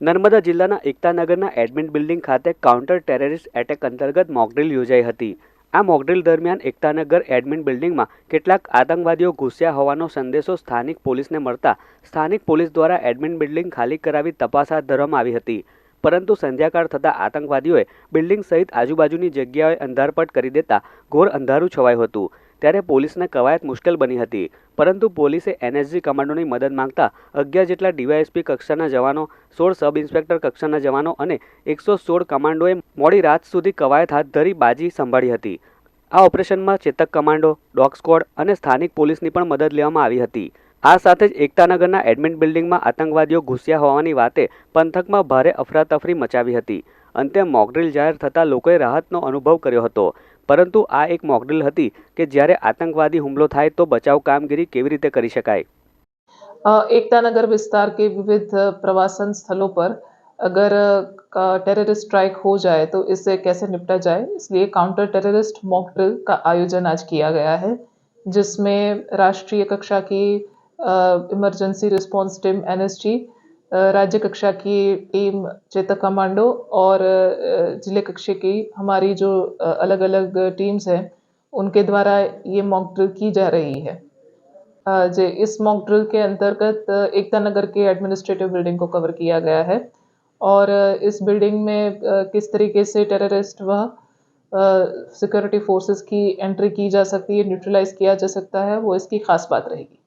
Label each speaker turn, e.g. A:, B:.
A: નર્મદા જિલ્લાના એકતાનગરના admin building ખાતે કાઉન્ટર ટેરરિસ્ટ એટેક અંતર્ગત મોકડ્રીલ યોજાઈ હતી. આ મોકડ્રીલ દરમિયાન એકતાનગર એડમિન બિલ્ડિંગમાં કેટલાક આતંકવાદીઓ ઘૂસ્યા હોવાનો સંદેશો સ્થાનિક પોલીસને મળતા સ્થાનિક પોલીસ દ્વારા એડમિન બિલ્ડિંગ ખાલી કરાવી તપાસ હાથ ધરવામાં આવી હતી. પરંતુ સંધ્યાકાળ થતાં આતંકવાદીઓએ બિલ્ડિંગ સહિત આજુબાજુની જગ્યાએ અંધારપટ કરી દેતા ઘોર અંધારું છવાયું હતું. ત્યારે પોલીસને કવાયત મુશ્કેલ બની હતી. પરંતુ પોલીસે એનએસજી કમાન્ડોની મદદ માંગતા અગિયાર જેટલા ડીવાયએસપી કક્ષાના જવાનો, સોળ સબ ઇન્સ્પેક્ટર કક્ષાના જવાનો અને એકસો સોળ કમાન્ડોએ મોડી રાત સુધી કવાયત હાથ ધરી બાજી સંભાળી હતી. આ ઓપરેશનમાં ચેતક કમાન્ડો, ડોગ સ્ક્વોડ અને સ્થાનિક પોલીસની પણ મદદ લેવામાં આવી હતી. આ સાથે જ એકતાનગરના એડમિન બિલ્ડિંગમાં આતંકવાદીઓ ઘૂસ્યા હોવાની વાતે પંથકમાં ભારે અફરાતફરી મચાવી હતી. અંતે મોકડ્રીલ જાહેર થતાં લોકોએ રાહતનો અનુભવ કર્યો હતો. પરંતુ આ એક મોકડ્રીલ હતી કે જ્યારે આતંકવાદી હુમલો થાય તો બચાવ કામગીરી કેવી રીતે કરી શકાય
B: अ, एकता नगर विस्तार के विविध प्रवासन स्थलों पर अगर टेररिस्ट स्ट्राइक हो जाए तो इससे कैसे निपटा जाए इसलिए काउंटर टेररिस्ट मॉक ड्रिल का आयोजन आज किया गया है जिसमें राष्ट्रीय कक्षा की इमरजेंसी रिस्पांस टीम एनएसजी राज्य कक्षा की टीम चेतक कमांडो और ज़िले कक्षा की हमारी जो अलग अलग टीम्स हैं, उनके द्वारा ये मॉक ड्रिल की जा रही है। जे, इस मॉक ड्रिल के अंतर्गत, एकता नगर के एडमिनिस्ट्रेटिव बिल्डिंग को कवर किया गया है और, इस बिल्डिंग में किस तरीके से टेररिस्ट व सिक्योरिटी फोर्सेस की एंट्री की जा सकती है न्यूट्रलाइज किया जा सकता है, वो इसकी खास बात रहेगी।